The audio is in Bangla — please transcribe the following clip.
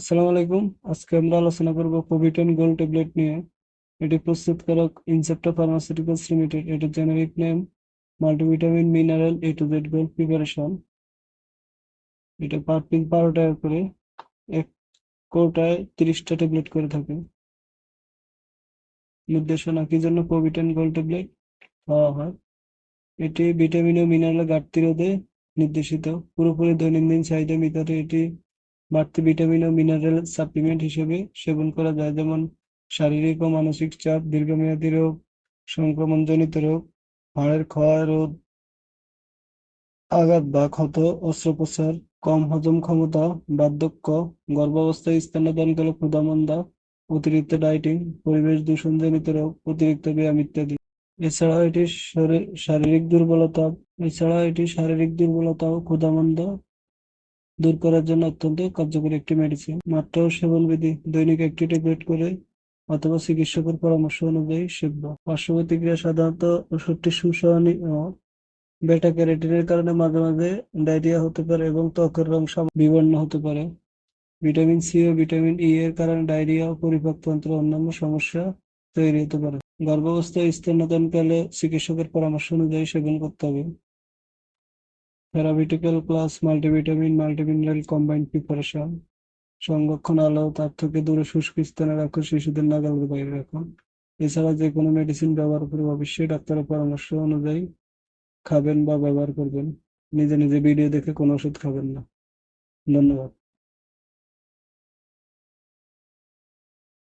আসসালামু আলাইকুম। আজকে আমরা আলোচনা করব কোভিটেন গোল্ড ট্যাবলেট নিয়ে। এটি প্রস্তুতকারক ইনসেপ্টা ফার্মাসিউটিক্যালস লিমিটেড এটির generic name multivitamin mineral A to Z gold preparation এটা পার পিস বারো টাকা করে, এক কৌটায় তিরিশটা ট্যাবলেট করে থাকে। নির্দেশনা, কি জন্য কোভিটেন গোল্ড ট্যাবলেট খাওয়া হয়? এটি ভিটামিন ও মিনারেল ঘাটতি রোধে নির্দেশিত। পুরোপুরি দৈনন্দিন চাহিদা মিটাতে এটি বাড়তি ভিটামিন ও মিনারেল সাপ্লিমেন্ট হিসেবে সেবন করা যায়, যেমন শারীরিক ও মানসিক চাপ, দীর্ঘমেয়াদী রোগ, সংক্রমণজনিত রোগ, হাড়ের ক্ষয় রোধ আঘাত বা ক্ষত, অস্ত্রোপচার, কম হজম ক্ষমতা, বার্ধক্য, গর্ভাবস্থায় স্তন্যদানকালে ক্ষুধামন্দা, অতিরিক্ত ডায়েটিং পরিবেশ দূষণজনিত রোগ, অতিরিক্ত ব্যায়াম ইত্যাদি। এছাড়াও এটি শরীর, শারীরিক দুর্বলতা এছাড়া এটি শারীরিক দুর্বলতা ও ক্ষুধামন্দা দূর করার জন্য অত্যন্ত কার্যকরী একটি মেডিসিন মাত্রা ও সেবন বিধি, দৈনিক একটি ট্যাবলেট করে অথবা চিকিৎসকের পরামর্শ অনুযায়ী সেব্য পার্শ্ব প্রতিক্রিয়া সাধারণত ওষুধটি সুসহনীয় বেটা ক্যারেটিনের কারণে মাঝে মাঝে ডায়রিয়া হতে পারে এবং ত্বকের রং বিবর্ণ হতে পারে। ভিটামিন সি ও ভিটামিন ই এর কারণে ডায়রিয়া ও পরিপাকতন্ত্র অন্যান্য সমস্যা তৈরি হতে পারে। গর্ভাবস্থায় স্তন্যদানকালে চিকিৎসকের পরামর্শ অনুযায়ী সেবন করতে হবে। Therapeutical plus multivitamin multimineral combine preparation সংরক্ষণ আলো, তার থেকে দূরে শুষ্ক স্থানে রাখো, শিশুদের নাগালের বাইরে রাখো। এছাড়া যে কোনো মেডিসিন ব্যবহার করে অবশ্যই ডাক্তারের পরামর্শ অনুযায়ী খাবেন বা ব্যবহার করবেন। নিজে নিজে ভিডিও দেখে কোনো ওষুধ খাবেন না। ধন্যবাদ।